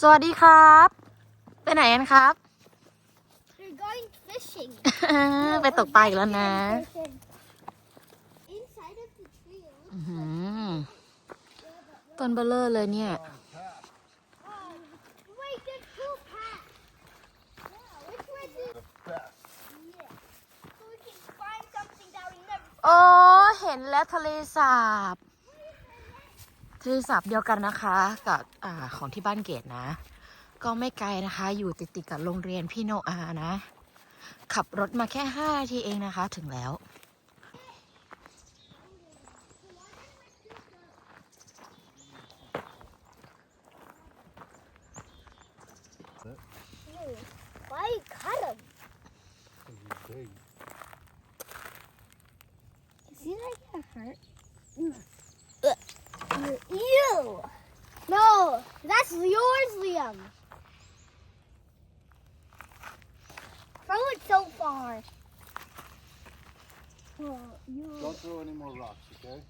สวัสดีครับ ไปไหนกันครับ We're going fishing. ไปตกปลาอีกแล้วนะ Inside of the tree. อื้อหือต้นเบลเลอร์เลยเนี่ย Oh, wait, there's two paths. Yeah, which one is Yeah. So we can find something that we never โอ้ เห็นแล้วทะเลสาบ ทะเลสาบเดียวกันนะคะกับอ่าของที่บ้านเกดนะ ก็ไม่ไกลนะคะ อยู่ติดติดๆกับโรงเรียนพี่โนอานะ ขับรถมาแค่ห้านาทีเองนะคะ ถึงแล้ว Why you cut him? Big. Is he like gonna hurt? No, that's yours, Liam. Throw it so far. Oh, you. Don't throw any more rocks, okay?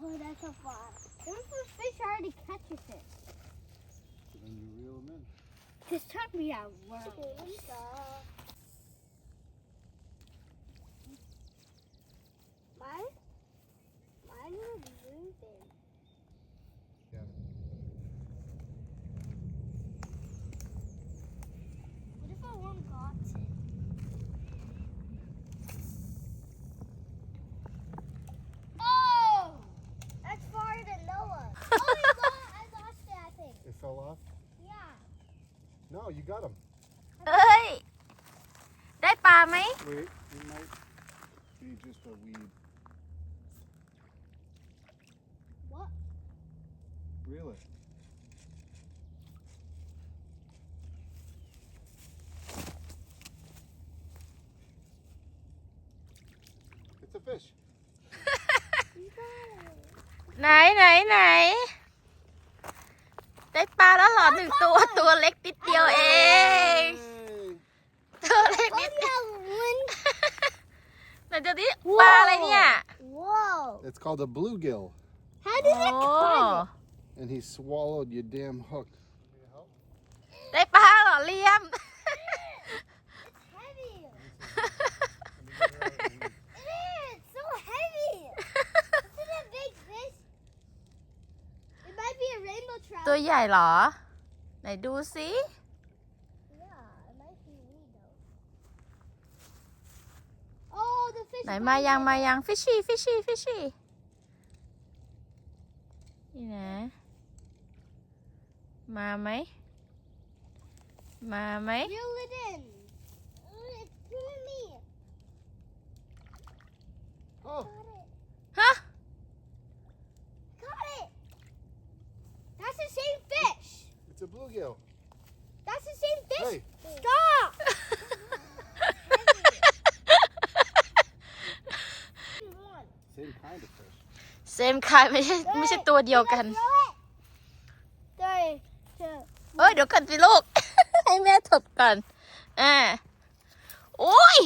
Oh, that's so far. What if the fish already catches it? So then you reel them in. This took me a while. Mine was moving. Yeah. What if a worm got it? Oh! That's farther than Noah. oh, I lost, I lost it, I think. It fell off? Yeah. No, you got them. เอ้ย ได้ปลาไหม Wait, it might be just a weed. What? Reel it. It's a fish. You got it. ไหนไหนไหน ได้ปลาแล้วเหรอหนึ่งตัวตัวเล็กนิดเดียวเอง Hey. ตัวเล็ก Oh, นิดเดียว yeah, one. ไหนจะดิปลาอะไรเนี่ย Whoa. It's called a bluegill, How did โอ้ it cut it? and he swallowed your damn hook. ได้ปลาเหรอเลียม Heavy. It is so heavy. Isn't it a big fish? It might be a rainbow trout. ตัวใหญ่เหรอ ไหนดูสิ Yeah, it might be me though. Oh, the fish. ไหนมายังมายังฟิชชี่ฟิชชี่ฟิชชี่ นี่นะ มาไหม มาไหม Reel it in. Oh, it's pulling me. Oh, Got it. ฮะ Got it. That's the same fish. it's a bluegill. That's the same fish. Hey. Stop. One. Same kind of fish. เซมคายไม่ใช่ไม่ใช่ตัวเดียวกัน Three, two, เอ้ยเดี๋ยวกันสิลูก ให้แม่ถบก่อนอ่าโอ้ย